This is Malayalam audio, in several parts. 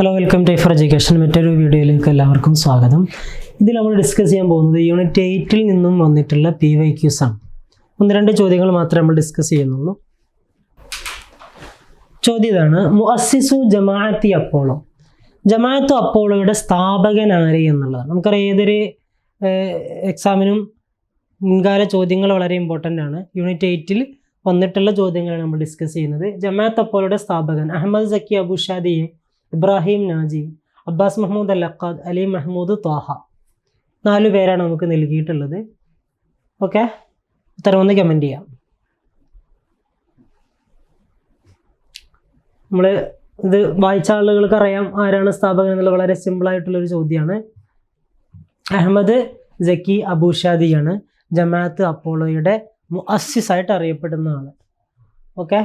Hello welcome to for education മറ്റൊരു വീഡിയോയിലേക്ക് എല്ലാവർക്കും സ്വാഗതം. ഇതിൽ നമ്മൾ ഡിസ്കസ് ചെയ്യാൻ പോകുന്നത് യൂണിറ്റ് എയ്റ്റിൽ നിന്നും വന്നിട്ടുള്ള പി വൈ ക്യൂസ് ആണ്. ഒന്ന് രണ്ട് ചോദ്യങ്ങൾ മാത്രമേ നമ്മൾ ഡിസ്കസ് ചെയ്യുന്നുള്ളൂ. ചോദ്യം ഇതാണ്. മുഅസ്സിസു ജമാഅത്തി അപ്പോളോ? ജമാഅത്തു അപ്പോളോയുടെ സ്ഥാപകൻ ആരെ എന്നുള്ളതാണ് നമുക്കറിയാം ഏതൊരു എക്സാമിനും മുൻകാല ചോദ്യങ്ങൾ വളരെ ഇമ്പോർട്ടന്റ് ആണ്. യൂണിറ്റ് എയ്റ്റിൽ വന്നിട്ടുള്ള ചോദ്യങ്ങളാണ് നമ്മൾ ഡിസ്കസ് ചെയ്യുന്നത്. ജമാഅത്ത് അപ്പോളോയുടെ സ്ഥാപകൻ Ahmed Zaki അബുഷാദിയെ Ibrahim Naji Abbas Mahmoud al Ali Mahmoud Taha. നാലു പേരാണ് നമുക്ക് നൽകിയിട്ടുള്ളത്. ഓക്കെ? ഉത്തരം ഒന്ന് കമന്റ് ചെയ്യാം. നമ്മൾ ഇത് വായിച്ച ആളുകൾക്ക് അറിയാം ആരാണ് സ്ഥാപകൻ എന്നുള്ള വളരെ സിമ്പിളായിട്ടുള്ളൊരു ചോദ്യമാണ്. അഹമ്മദ് ജക്കി അബൂഷാദിയാണ് ജമാഅത്ത് അപ്പോളോയുടെ മുഅസ്സിസായിട്ട് അറിയപ്പെടുന്ന ആൾ ഓക്കെ?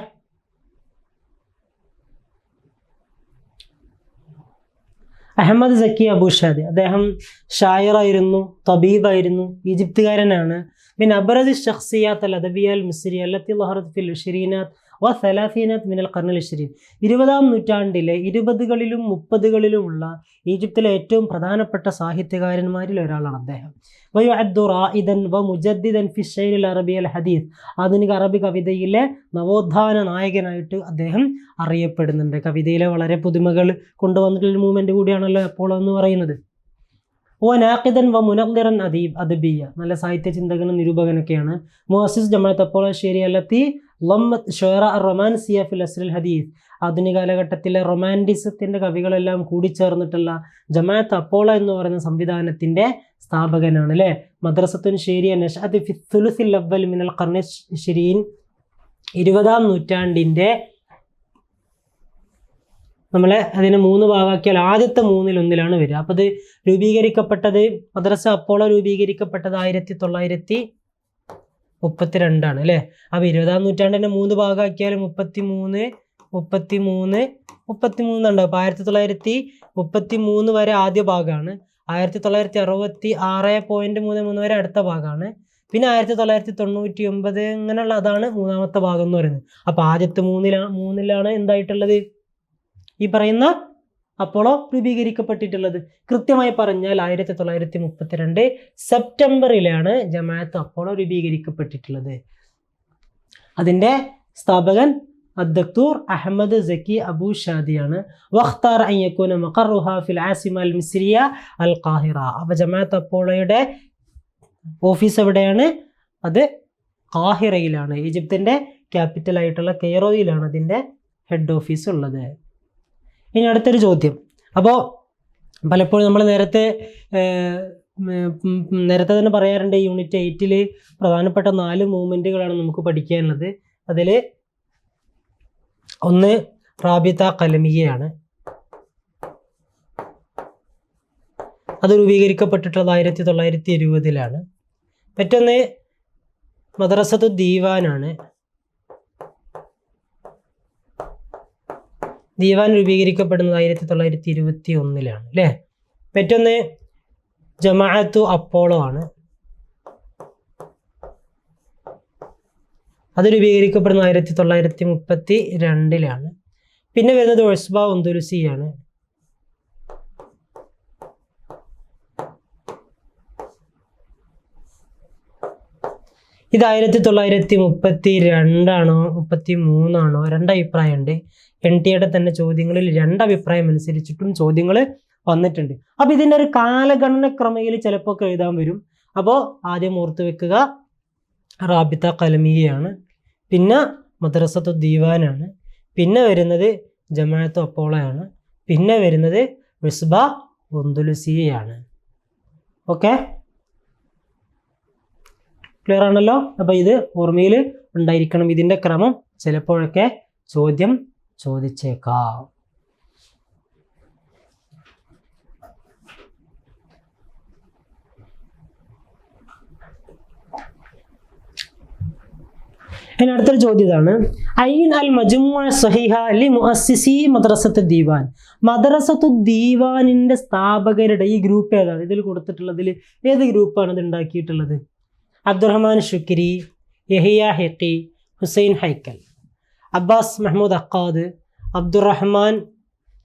അഹമ്മദ് സക്കി അബൂഷാദി അദ്ദേഹം ഷായറായിരുന്നു തബീബായിരുന്നു ഈജിപ്തുകാരനാണ്. പിന്നെ അബറദ് ഷഖ്സിയാത്ത് അൽ അദബിയ അൽ മിസ്രി അല്ലത്തി ലഹറത്ത് ഫിൽ ഷെരീനാത്ത് വ മിനൽ കർണൽ ഷെരീൻ ഇരുപതാം നൂറ്റാണ്ടിലെ ഇരുപതുകളിലും മുപ്പതുകളിലുമുള്ള ഈജിപ്തിലെ ഏറ്റവും പ്രധാനപ്പെട്ട സാഹിത്യകാരന്മാരിൽ ഒരാളാണ് അദ്ദേഹം. വയുഅദ്ദു റായിദൻ വ മുജദ്ദിദൻ ഫിഷൈൽ അറബി അൽ ഹദീസ്. ആധുനിക അറബി കവിതയിലെ നവോത്ഥാന നായകനായിട്ട് അദ്ദേഹം അറിയപ്പെടുന്നുണ്ട്. കവിതയിലെ വളരെ പുതുമകൾ കൊണ്ടുവന്നിട്ടുള്ള മൂവ്മെന്റ് കൂടിയാണല്ലോ എപ്പോൾ എന്ന് പറയുന്നത്. ഓ നാഖിദൻ വ മുനദ്ദിറൻ അദീബ് അദബിയ. നല്ല സാഹിത്യ ചിന്തകനും നിരൂപകനൊക്കെയാണ്. മുഹസിസ് ജമാഅത്ത് അപ്പോൾ ശരി അല്ലത്തി ലമ്മത്ത് ഷൊറ റൊമാൻസിയ ഫിൽ അസ്രൽ ഹദീസ്. ആധുനിക കാലഘട്ടത്തിലെ റൊമാന്റിസത്തിന്റെ കവികളെല്ലാം കൂടിച്ചേർന്നിട്ടുള്ള ജമാഅത്ത് അപ്പോള എന്ന് പറയുന്ന സംവിധാനത്തിന്റെ സ്ഥാപകനാണ് അല്ലേ മദ്രസത്തുൻ ഷേരിയ നഷാദ് ഫിത്തുലുസിൽ അവൽ മിനൽ കർണ ഇരുപതാം നൂറ്റാണ്ടിന്റെ നമ്മളെ അതിനെ മൂന്ന് ഭാഗമാക്കിയാൽ ആദ്യത്തെ മൂന്നിലൊന്നിലാണ് വരിക. അപ്പോൾ അത് രൂപീകരിക്കപ്പെട്ടത് മദ്രസ അപ്പോളോ രൂപീകരിക്കപ്പെട്ടത് ആയിരത്തി തൊള്ളായിരത്തി മുപ്പത്തിരണ്ടാണ് അല്ലേ? അപ്പോൾ ഇരുപതാം നൂറ്റാണ്ടിന്റെ മൂന്ന് ഭാഗമാക്കിയാൽ മുപ്പത്തി മൂന്ന് മുപ്പത്തി മൂന്ന് മുപ്പത്തി മൂന്നുണ്ട് അപ്പോൾ ആയിരത്തി തൊള്ളായിരത്തി മുപ്പത്തി മൂന്ന് വരെ ആദ്യ ഭാഗമാണ്. ആയിരത്തി തൊള്ളായിരത്തി അറുപത്തി ആറ് പോയിന്റ് മൂന്ന് മൂന്ന് വരെ അടുത്ത ഭാഗമാണ്. പിന്നെ ആയിരത്തി തൊള്ളായിരത്തി തൊണ്ണൂറ്റി ഒമ്പത് ഇങ്ങനെയുള്ള അതാണ് മൂന്നാമത്തെ ഭാഗം എന്ന് പറയുന്നത്. അപ്പോൾ ആദ്യത്തെ മൂന്നിലാണ് മൂന്നിലാണ് എന്തായിട്ടുള്ളത്? ഈ പറയുന്ന അപ്പോളോ രൂപീകരിക്കപ്പെട്ടിട്ടുള്ളത്? കൃത്യമായി പറഞ്ഞാൽ ആയിരത്തി തൊള്ളായിരത്തി മുപ്പത്തിരണ്ട് സെപ്റ്റംബറിലാണ് ജമാഅത്ത് അപ്പോളോ രൂപീകരിക്കപ്പെട്ടിട്ടുള്ളത്. അതിന്റെ സ്ഥാപകൻ അദ്ദക്തൂർ അഹമ്മദ് സക്കി അബു ഷാദിയാണ്. വഖ്താർ അയ്യക്കൂന മഖറുഹ ഫിൽ ആസിമ അൽ മിസ്രിയ അൽ ഖാഹിറ. അപ്പോൾ ജമാഅത്ത് അപ്പോളോയുടെ ഓഫീസ് എവിടെയാണ്? അത് ഖാഹിറയിലാണ്. ഈജിപ്തിന്റെ ക്യാപിറ്റൽ ആയിട്ടുള്ള കെയ്റോയിലാണ് അതിന്റെ ഹെഡ് ഓഫീസ് ഉള്ളത്. ഇനി അടുത്തൊരു ചോദ്യം. അപ്പോൾ പലപ്പോഴും നമ്മൾ നേരത്തെ നേരത്തെ തന്നെ പറയാറുണ്ട് യൂണിറ്റ് എയ്റ്റിൽ പ്രധാനപ്പെട്ട നാല് മൂവ്മെന്റുകളാണ് നമുക്ക് പഠിക്കാനുള്ളത്. അതിൽ ഒന്ന് റാബിത കലമിയയാണ് അത് രൂപീകരിക്കപ്പെട്ടിട്ടുള്ളത് ആയിരത്തി തൊള്ളായിരത്തി ഇരുപതിലാണ്. മറ്റൊന്ന് മദ്രസത്തു ദീവാനാണ്. ദീവാൻ രൂപീകരിക്കപ്പെടുന്നത് ആയിരത്തി തൊള്ളായിരത്തി ഇരുപത്തി ഒന്നിലാണ് അല്ലേ? മറ്റൊന്ന് ജമാഅത്തു അപ്പോളോ ആണ്. അത് രൂപീകരിക്കപ്പെടുന്നത് ആയിരത്തി തൊള്ളായിരത്തി മുപ്പത്തി രണ്ടിലാണ് പിന്നെ വരുന്നത് ഒസ്ബ ഒന്തുരുസിയാണ് ഇത് ആയിരത്തി തൊള്ളായിരത്തി മുപ്പത്തി രണ്ടാണോ മുപ്പത്തി മൂന്നാണോ രണ്ടഭിപ്രായമുണ്ട്. എൻ ടി എയുടെ തന്നെ ചോദ്യങ്ങളിൽ രണ്ടഭിപ്രായം അനുസരിച്ചിട്ടും ചോദ്യങ്ങൾ വന്നിട്ടുണ്ട്. അപ്പോൾ ഇതിന്റെ ഒരു കാലഗണന ക്രമയിൽ ചിലപ്പോൾ ഒക്കെ എഴുതാൻ വരും. അപ്പോൾ ആദ്യം ഓർത്ത് വെക്കുക റാബിത്ത കലമിയാണ് പിന്നെ മദ്രസത്തു ദീവാനാണ്. പിന്നെ വരുന്നത് ജമാഅത്ത് അപ്പോളയാണ്. പിന്നെ വരുന്നത് വിസ്ബ ഒന്തുലുസിയാണ് ഓക്കെ? ക്ലിയർ ആണല്ലോ? അപ്പോൾ ഇത് ഓർമ്മയിൽ ഉണ്ടായിരിക്കണം ഇതിന്റെ ക്രമം. ചിലപ്പോഴൊക്കെ ചോദ്യം ചോദിച്ചേക്കാം. ഇനി അടുത്തൊരു ചോദ്യം ഇതാണ്. ഐൻ അൽ മജ്മു മദ്രസത്ത് ദീവാൻ. മദ്രസത്തു ദീവാനിന്റെ സ്ഥാപകരുടെ ഈ ഗ്രൂപ്പ് ഏതാണ്? ഇതിൽ കൊടുത്തിട്ടുള്ളതിൽ ഏത് ഗ്രൂപ്പാണ് ഇത് ഉണ്ടാക്കിയിട്ടുള്ളത്? Abdurrahman Shukri Yahya Haqqi Hussein Haykal. Abbas Mahmoud Aqqad Abdurrahman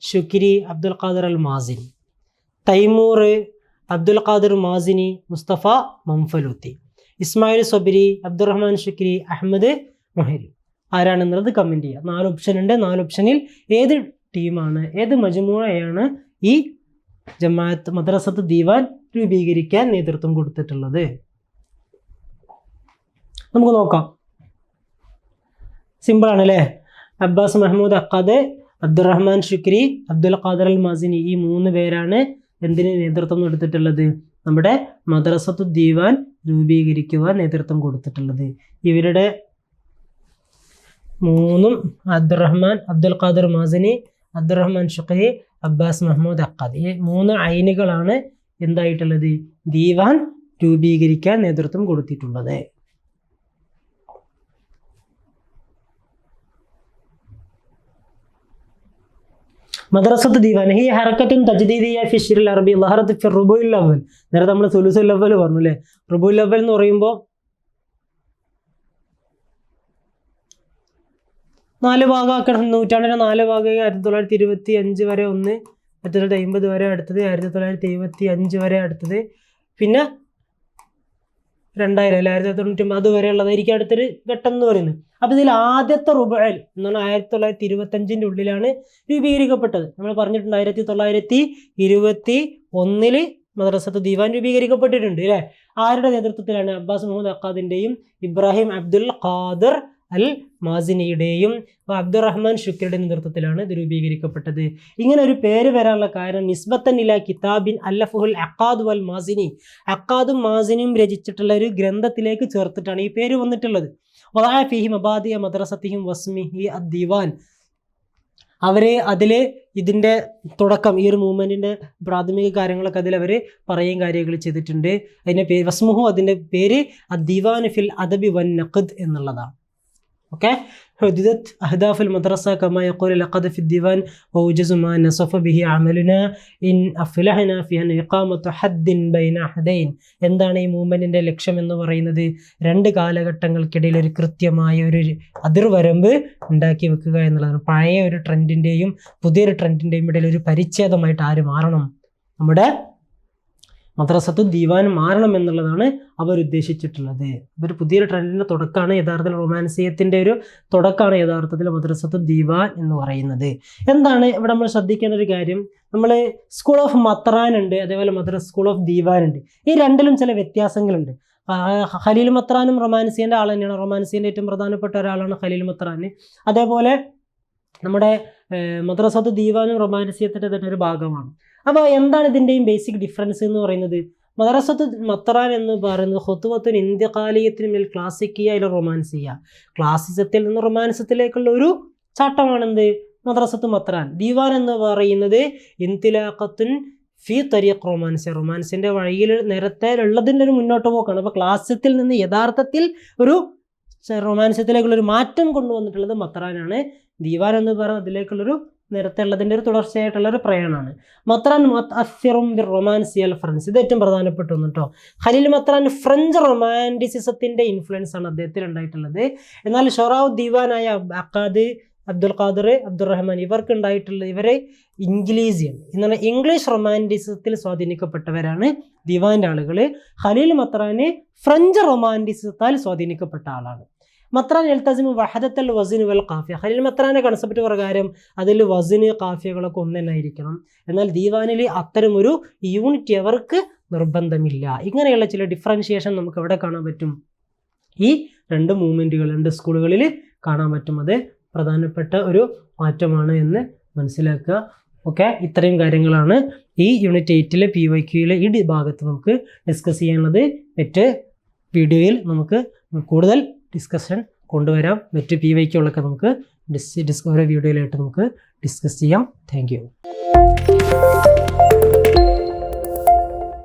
Shukri Abdul Qadir al Mazini. Taymur Abdul Qadir Mazini Mustafa Manfaluti. Ismail Sabri Abdurrahman Shukri Ahmed Muharram. ആരാണെന്നുള്ളത് comment ചെയ്യുക നാല് ഓപ്ഷൻ ഉണ്ട്. നാല് ഓപ്ഷനിൽ ഏത് ടീമാണ് ഏത് മജുമൂഴയാണ് ഈ ജമാഅത്ത് മദ്രസത്ത് ദീവാൻ രൂപീകരിക്കാൻ നേതൃത്വം കൊടുത്തിട്ടുള്ളത്? നമുക്ക് നോക്കാം. സിമ്പിളാണ് അല്ലേ Abbas Mahmoud Aqqad Abdurrahman Shukri Abdul Qadir al Mazini ഈ മൂന്ന് പേരാണ് എന്തിന് നേതൃത്വം കൊടുത്തിട്ടുള്ളത്? നമ്മുടെ മദ്രസത്തു ദീവാൻ രൂപീകരിക്കുവാൻ നേതൃത്വം കൊടുത്തിട്ടുള്ളത്. ഇവരുടെ മൂന്നും Abdurrahman Abdul Qadir Mazini Abdurrahman Shukri Abbas Mahmoud Aqqad ഈ മൂന്ന് ഐനുകളാണ് എന്തായിട്ടുള്ളത്? ദീവാൻ രൂപീകരിക്കാൻ നേതൃത്വം കൊടുത്തിട്ടുള്ളത്. മദ്രസത്ത് ദീവാൻ ഈ ഹറക്കത്തും തജ്ദീദിയ ഫിഷിൽ അറബി. ലഹറത്ത് ഫിർ റുബുൽ അവൽ നേരത്തെ നമ്മൾ സുലുസുൽ അവൽ പറഞ്ഞു അല്ലേ റുബുൽ അവൽ എന്ന് പറയുമ്പോൾ നാല് ഭാഗമാക്കണം. നൂറ്റാണ്ടിന്റെ നാല് ഭാഗം ആയിരത്തി തൊള്ളായിരത്തി ഇരുപത്തി അഞ്ച് വരെ ഒന്ന് ആയിരത്തി തൊള്ളായിരത്തി അമ്പത് വരെ അടുത്തത് ആയിരത്തി തൊള്ളായിരത്തി എഴുപത്തി അഞ്ച് വരെ അടുത്തത്. പിന്നെ രണ്ടായിരം അല്ലെ? ആയിരത്തി തൊണ്ണൂറ്റി ഒമ്പത് അതുവരെയുള്ളതായിരിക്കും അടുത്തൊരു ഘട്ടം എന്ന് പറയുന്നത്. അപ്പോൾ ഇതിൽ ആദ്യത്തെ റുബൽ പറഞ്ഞാൽ ആയിരത്തി തൊള്ളായിരത്തി ഇരുപത്തഞ്ചിന്റെ ഉള്ളിലാണ് രൂപീകരിക്കപ്പെട്ടത്. നമ്മൾ പറഞ്ഞിട്ടുണ്ട് ആയിരത്തി തൊള്ളായിരത്തി ഇരുപത്തി ഒന്നിൽ മദ്രസത്ത് ദിവാൻ രൂപീകരിക്കപ്പെട്ടിട്ടുണ്ട് അല്ലേ? ആരുടെ നേതൃത്വത്തിലാണ് അബ്ബാസ് മുഹമ്മദ് അക്കാദിന്റെയും ഇബ്രാഹിം അബ്ദുൽ ഖാദർ അൽ മാസിനിയുടെയും അബ്ദുറഹ്മാൻ ഷുക്കറുടെ നേതൃത്വത്തിലാണ് ഇത് രൂപീകരിക്കപ്പെട്ടത്. ഇങ്ങനെ ഒരു പേര് വരാനുള്ള കാരണം നിസ്ബത്തൻ ഇല കിതാബിൻ അല്ലഫുൽ അക്കാദ് വൽ മാസിനി. അക്കാദും മാസിനിയും രചിച്ചിട്ടുള്ള ഒരു ഗ്രന്ഥത്തിലേക്ക് ചേർത്തിട്ടാണ് ഈ പേര് വന്നിട്ടുള്ളത്. ഫിഹി മബാദിയ മദ്രസത്തിഹിം വസ്മിഹി അദ്ദിവാൻ അവരെ അതിൽ ഇതിന്റെ തുടക്കം ഈ ഒരു മൂവ്മെന്റിന്റെ പ്രാഥമിക കാര്യങ്ങളൊക്കെ അതിൽ അവർ പറയുകയും കാര്യങ്ങൾ ചെയ്തിട്ടുണ്ട്. അതിന്റെ പേര് വസ്മുഹു അതിന്റെ പേര് അദ്ദിവാൻ ഫിൽ അദബി വൻ നഖദ് എന്നുള്ളതാണ്. اوكي حددت اهداف المدرسه كما يقول لقد في الديوان ووجز ما نصف به عملنا ان افلحنا في ان اقامه حد بين حدين എന്താണ് ഈ മൂവ്മെന്റിന്റെ ലക്ഷ്യം എന്ന് പറയുന്നത് രണ്ട് കാലഘട്ടങ്ങൾക്കിടയിൽ ഒരു കൃത്യമായ ഒരു അതിർവരമ്പ് ഉണ്ടാക്കി വെക്കുക എന്നുള്ളതാണ് പഴയ ഒരു ട്രെൻഡിന്റെയും പുതിയൊരു ട്രെൻഡിന്റെയും ഇടയിൽ ഒരു പരിച്ഛേദമായിട്ട് ആര് മാറണം നമ്മുടെ മദ്രസത്ത് ദീവാൻ മാറണം എന്നുള്ളതാണ് അവർ ഉദ്ദേശിച്ചിട്ടുള്ളത്. ഒരു പുതിയൊരു ട്രെൻഡിന്റെ തുടക്കമാണ് യഥാർത്ഥത്തിൽ റൊമാൻസിയത്തിന്റെ ഒരു തുടക്കമാണ് യഥാർത്ഥത്തിൽ മദ്രസത്തു ദീവാൻ എന്ന് പറയുന്നത്. എന്താണ് ഇവിടെ നമ്മൾ ശ്രദ്ധിക്കേണ്ട ഒരു കാര്യം? നമ്മൾ സ്കൂൾ ഓഫ് മത്രാൻ ഉണ്ട് അതേപോലെ മദ്രസ് സ്കൂൾ ഓഫ് ദീവാൻ ഉണ്ട്. ഈ രണ്ടിലും ചില വ്യത്യാസങ്ങളുണ്ട്. ഖലീൽ മത്രാനും റൊമാൻസിയന്റെ ആൾ തന്നെയാണ്. റൊമാൻസിയന്റെ ഏറ്റവും പ്രധാനപ്പെട്ട ഒരാളാണ് ഖലീൽ മത്രാൻ. അതേപോലെ നമ്മുടെ മദ്രസത്ത് ദീവാനും റൊമാൻസിയത്തിന്റെ തന്നെ ഒരു ഭാഗമാണ്. അപ്പോൾ എന്താണ് ഇതിന്റെയും ബേസിക് ഡിഫറൻസ് എന്ന് പറയുന്നത്? മദ്രസത്ത് മത്തറാൻ എന്ന് പറയുന്നത് ഹൊത്തുവത്തുൻ ഇന്ത്യകാലീയത്തിന് മേൽ ക്ലാസിക്കിയ ഇല്ല റൊമാൻസിയ ക്ലാസിസത്തിൽ നിന്ന് റൊമാൻസത്തിലേക്കുള്ള ഒരു ചാട്ടമാണെന്ത്? മദ്രസത്ത് മത്തറാൻ ദീവാൻ എന്ന് പറയുന്നത് ഇന്തിലാഖത്തുൻ ഫി തരീഖ് റൊമാൻസ് റൊമാൻസിന്റെ വഴിയിൽ നേരത്തെ ഉള്ളതിന്റെ ഒരു മുന്നോട്ട് പോക്കാണ്. അപ്പോൾ ക്ലാസ്യത്തിൽ നിന്ന് യഥാർത്ഥത്തിൽ ഒരു റൊമാൻസത്തിലേക്കുള്ള ഒരു മാറ്റം കൊണ്ടുവന്നിട്ടുള്ളത് മത്തറാനാണ് ദീവാൻ എന്ന് പറയുന്നത് അതിലേക്കുള്ളൊരു നിരത്തുള്ളതിന്റെ ഒരു തുടർച്ചയായിട്ടുള്ള ഒരു പ്രയാണമാണ് മത്രാൻ അസിറും റൊമാൻസിയൽ ഫ്രണ്ട്സ്. ഇത് ഏറ്റവും പ്രധാനപ്പെട്ട ഒന്ന് കേട്ടോ. ഖലീൽ മത്രാൻ ഫ്രഞ്ച് റൊമാന്റിസിസത്തിന്റെ ഇൻഫ്ലുവൻസ് ആണ് അദ്ദേഹത്തിൽ ഉണ്ടായിട്ടുള്ളത് എന്നാൽ ഷൊറാവ് ദീവാനായ അക്കാദ് അബ്ദുൽ ഖാദർ അബ്ദുറഹ്മാൻ ഇവർക്ക് ഉണ്ടായിട്ടുള്ള ഇവരെ ഇംഗ്ലീസിയൻ പറഞ്ഞാൽ ഇംഗ്ലീഷ് റൊമാന്റിസത്തിൽ സ്വാധീനിക്കപ്പെട്ടവരാണ് ദിവാന്റെ ആളുകൾ ഖലീൽ മത്രാന് ഫ്രഞ്ച് റൊമാന്റിസത്താൽ സ്വാധീനിക്കപ്പെട്ട ആളാണ്. മത്രാൻ എൽത്തസിമു വഹദത്തൽ വസിന് വൽ കാഫിയ. ഖലീൽ മത്രാന്റെ കൺസെപ്റ്റ് പ്രകാരം അതിൽ വസിന് കാഫിയകളൊക്കെ ഒന്ന് തന്നെ ആയിരിക്കണം എന്നാൽ ദീവാനിലെ അത്തരമൊരു യൂണിറ്റ് അവർക്ക് നിർബന്ധമില്ല. ഇങ്ങനെയുള്ള ചില ഡിഫറൻഷിയേഷൻ നമുക്ക് എവിടെ കാണാൻ പറ്റും? ഈ രണ്ട് മൂവ്മെന്റുകൾ രണ്ട് സ്കൂളുകളിൽ കാണാൻ പറ്റും. അത് പ്രധാനപ്പെട്ട ഒരു മാറ്റമാണ് എന്ന് മനസ്സിലാക്കുക. ഓക്കെ? ഇത്രയും കാര്യങ്ങളാണ് ഈ യൂണിറ്റ് എയ്റ്റിലെ പി വൈ ക്യൂയിലെ ഈ ഭാഗത്ത് നമുക്ക് ഡിസ്കസ് ചെയ്യാനുള്ളത്. മറ്റ് വീഡിയോയിൽ നമുക്ക് കൂടുതൽ ഡിസ്കഷൻ കൊണ്ടുവരാം. മറ്റ് പി വൈക്കുകളൊക്കെ നമുക്ക് ഡിസ് ഡിസ് വീഡിയോയിലായിട്ട് നമുക്ക് ഡിസ്കസ് ചെയ്യാം. താങ്ക്